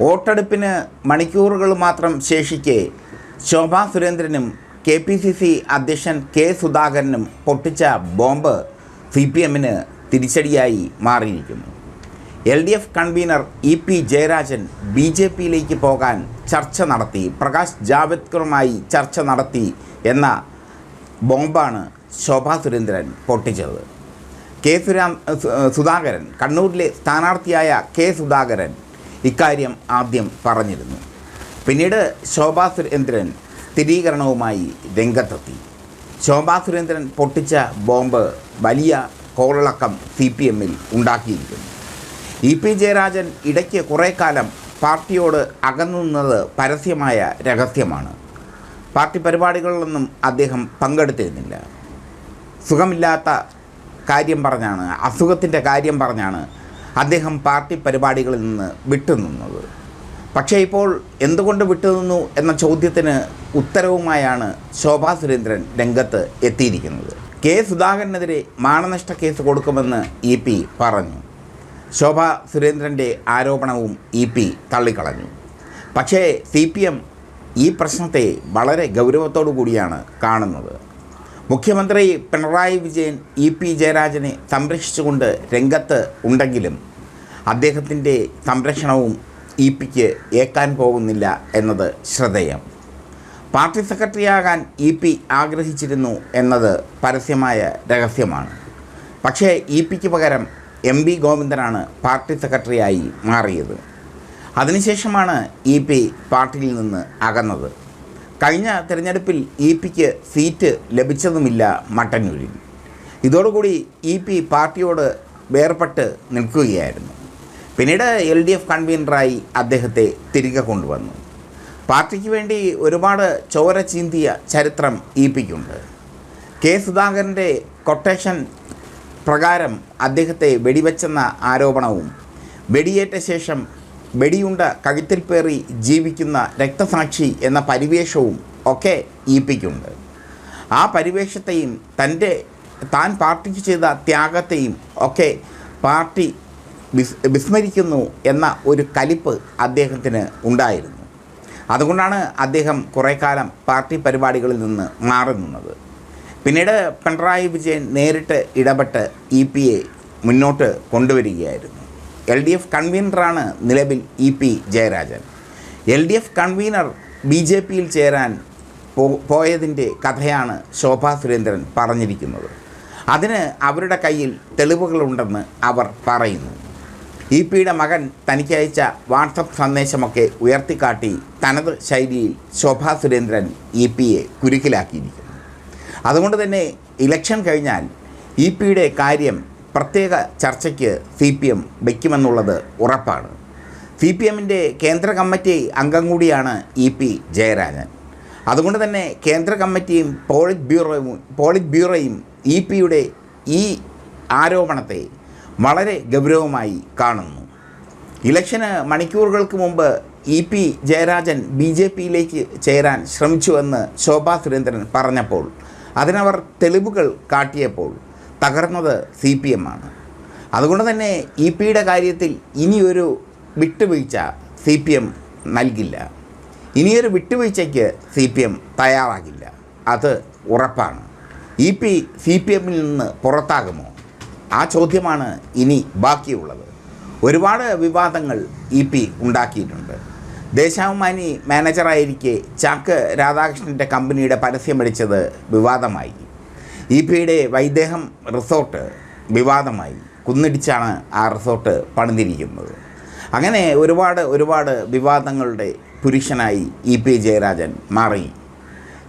വോട്ടെടുപ്പിന് മണിക്കൂറുകൾ മാത്രം ശേഷിക്കെ ശോഭാ സുരേന്ദ്രനും കെ പി സി സി അധ്യക്ഷൻ കെ സുധാകരനും പൊട്ടിച്ച ബോംബ് സി പി എമ്മിന് തിരിച്ചടിയായി മാറിയിരിക്കുന്നു. L D F convener E P Jayarajan B J പിയിലേക്ക് പോകാൻ ചർച്ച നടത്തി പ്രകാശ് ജാവദ്കറുമായി ചർച്ച നടത്തി എന്ന ബോംബാണ് ശോഭാ സുരേന്ദ്രൻ പൊട്ടിച്ചത്. കെ സുരാ സുധാകരൻ കണ്ണൂരിലെ സ്ഥാനാർത്ഥിയായ കെ സുധാകരൻ ഇക്കാര്യം ആദ്യം പറഞ്ഞിരുന്നു. പിന്നീട് ശോഭാ സുരേന്ദ്രൻ സ്ഥിരീകരണവുമായി രംഗത്തെത്തി. ശോഭാ സുരേന്ദ്രൻ പൊട്ടിച്ച ബോംബ് വലിയ കോളിളക്കം സി പി എമ്മിൽ ഉണ്ടാക്കിയിരിക്കുന്നു. ഇ പി ജയരാജൻ ഇടയ്ക്ക് കുറേ കാലം പാർട്ടിയോട് അകന്നുനിന്നത് പരസ്യമായ രഹസ്യമാണ്. പാർട്ടി പരിപാടികളിലൊന്നും അദ്ദേഹം പങ്കെടുത്തിരുന്നില്ല. സുഖമില്ലാത്ത കാര്യം പറഞ്ഞാണ് അസുഖത്തിന്റെ കാര്യം പറഞ്ഞാണ് അദ്ദേഹം പാർട്ടി പരിപാടികളിൽ നിന്ന് വിട്ടുനിന്നത്. പക്ഷേ ഇപ്പോൾ എന്തുകൊണ്ട് വിട്ടുനിന്നു എന്ന ചോദ്യത്തിന് ഉത്തരവുമായാണ് ശോഭാ സുരേന്ദ്രൻ രംഗത്ത് എത്തിയിരിക്കുന്നത്. കെ സുധാകരനെതിരെ മാനനഷ്ട കേസ് കൊടുക്കുമെന്ന് ഇ പി പറഞ്ഞു. ശോഭാ സുരേന്ദ്രന്റെ ആരോപണവും ഇ പി തള്ളിക്കളഞ്ഞു. പക്ഷേ സി പി എം ഈ പ്രശ്നത്തെ വളരെ ഗൗരവത്തോടു കൂടിയാണ് കാണുന്നത്. മുഖ്യമന്ത്രി പിണറായി വിജയൻ ഇ പി ജയരാജനെ സംരക്ഷിച്ചുകൊണ്ട് രംഗത്ത് ഉണ്ടെങ്കിലും അദ്ദേഹത്തിന്റെ സംരക്ഷണവും ഇ പിക്ക് ഏക്കാൻ പോകുന്നില്ല എന്നത് ശ്രദ്ധേയം. പാർട്ടി സെക്രട്ടറിയാകാൻ ഇ പി ആഗ്രഹിച്ചിരുന്നു എന്നത് പരസ്യമായ രഹസ്യമാണ്. പക്ഷേ ഇ പിക്ക് പകരം എം വി ഗോവിന്ദനാണ് പാർട്ടി സെക്രട്ടറിയായി മാറിയത്. അതിനുശേഷമാണ് ഇ പി പാർട്ടിയിൽ നിന്ന് അകന്നത്. കഴിഞ്ഞ തിരഞ്ഞെടുപ്പിൽ ഇ പിക്ക് സീറ്റ് ലഭിച്ചതുമില്ല മട്ടന്നൂരിൽ. ഇതോടുകൂടി ഇ പി പാർട്ടിയോട് വേർപെട്ട് നിൽക്കുകയായിരുന്നു. പിന്നീട് എൽ ഡി എഫ് കൺവീനറായി അദ്ദേഹത്തെ തിരികെ കൊണ്ടുവന്നു. പാർട്ടിക്ക് വേണ്ടി ഒരുപാട് ചോര ചീന്തിയ ചരിത്രം ഇ പിക്കുണ്ട്. കെ സുധാകരന്റെ കൊട്ടേഷൻ പ്രകാരം അദ്ദേഹത്തെ വെടിവെച്ചെന്ന ആരോപണവും വെടിയേറ്റ ശേഷം വെടിയുണ്ട കഴുത്തിൽ പേറി ജീവിക്കുന്ന രക്തസാക്ഷി എന്ന പരിവേഷവും ഒക്കെ ഇ പിക്കുണ്ട് ആ പരിവേഷത്തെയും തന്റെ താൻ പാർട്ടിക്ക് ചെയ്ത ത്യാഗത്തെയും ഒക്കെ പാർട്ടി വിസ് വിസ്മരിക്കുന്നു എന്ന ഒരു കലിപ്പ് അദ്ദേഹത്തിന് ഉണ്ടായിരുന്നു. അതുകൊണ്ടാണ് അദ്ദേഹം കുറേ കാലം പാർട്ടി പരിപാടികളിൽ നിന്ന് മാറി നിന്നത്. പിന്നീട് പിണറായി വിജയൻ നേരിട്ട് ഇടപെട്ട് ഇ പി എ മുന്നോട്ട് കൊണ്ടുവരികയായിരുന്നു. എൽ ഡി എഫ് കൺവീനറാണ് നിലവിൽ E P Jayarajan. L D F convener B J പിയിൽ ചേരാൻ പോയതിന്റെ കഥയാണ് ശോഭാ സുരേന്ദ്രൻ പറഞ്ഞിരിക്കുന്നത്. അതിന് അവരുടെ കയ്യിൽ തെളിവുകളുണ്ടെന്ന് അവർ പറയുന്നു. ഇ പിയുടെ മകൻ തനിക്ക് അയച്ച വാട്സപ്പ് സന്ദേശമൊക്കെ ഉയർത്തിക്കാട്ടി തനത് ശൈലിയിൽ ശോഭാ സുരേന്ദ്രൻ ഇ പിയെ കുരുക്കിലാക്കിയിരിക്കുന്നു. അതുകൊണ്ട് തന്നെ ഇലക്ഷൻ കഴിഞ്ഞാൽ ഇ പിയുടെ കാര്യം പ്രത്യേക ചർച്ചയ്ക്ക് സി പി എം വയ്ക്കുമെന്നുള്ളത് ഉറപ്പാണ്. സി പി എമ്മിന്റെ കേന്ദ്ര കമ്മിറ്റി അംഗം കൂടിയാണ് ഇ പി ജയരാജൻ. അതുകൊണ്ട് തന്നെ കേന്ദ്ര കമ്മിറ്റിയും പോളിറ്റ് ബ്യൂറോയും പോളിറ്റ് ബ്യൂറോയും ഇ പിയുടെ ഈ ആരോപണത്തെ വളരെ ഗൗരവമായി കാണുന്നു. ഇലക്ഷന് മണിക്കൂറുകൾക്ക് മുമ്പ് E P Jayarajan B J പിയിലേക്ക് ചേരാൻ ശ്രമിച്ചുവെന്ന് ശോഭാ സുരേന്ദ്രൻ പറഞ്ഞപ്പോൾ അതിനവർ തെളിവുകൾ കാട്ടിയപ്പോൾ തകർന്നത് സി പി എം ആണ്. അതുകൊണ്ട് തന്നെ ഇ പിയുടെ കാര്യത്തിൽ ഇനിയൊരു വിട്ടുവീഴ്ച സി പി എം നൽകില്ല. ഇനിയൊരു വിട്ടുവീഴ്ചയ്ക്ക് സി പി എം തയ്യാറാകില്ല. അത് ഉറപ്പാണ്. ഇ പി സി പി എമ്മിൽ നിന്ന് പുറത്താകുമോ? ആ ചോദ്യമാണ് ഇനി ബാക്കിയുള്ളത്. ഒരുപാട് വിവാദങ്ങൾ ഇ പി ഉണ്ടാക്കിയിട്ടുണ്ട്. ദേശാഭിമാനി മാനേജറായിരിക്കെ ചാക്ക് രാധാകൃഷ്ണന്റെ കമ്പനിയുടെ പരസ്യം അടിച്ചത് വിവാദമായി. ഇ പിയുടെ വൈദേഹം റിസോർട്ട് വിവാദമായി. കുന്നിടിച്ചാണ് ആ റിസോർട്ട് പണിതിരിക്കുന്നത്. അങ്ങനെ ഒരുപാട് ഒരുപാട് വിവാദങ്ങളുടെ പുരുഷനായി ഇ പി ജയരാജൻ മാറി.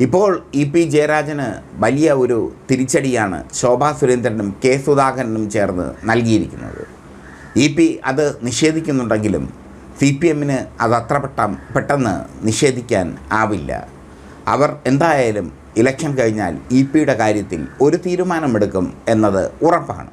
ഇപ്പോൾ ഇ പി ജയരാജന് വലിയ ഒരു തിരിച്ചടിയാണ് ശോഭാ സുരേന്ദ്രനും കെ സുധാകരനും ചേർന്ന് നൽകിയിരിക്കുന്നത്. ഇ പി അത് നിഷേധിക്കുന്നുണ്ടെങ്കിലും സി പി എമ്മിന് അത് അത്ര പെട്ട പെട്ടെന്ന് നിഷേധിക്കാൻ ആവില്ല. അവർ എന്തായാലും ഇലക്ഷൻ കഴിഞ്ഞാൽ ഇ പിയുടെ കാര്യത്തിൽ ഒരു തീരുമാനമെടുക്കും എന്നത് ഉറപ്പാണ്.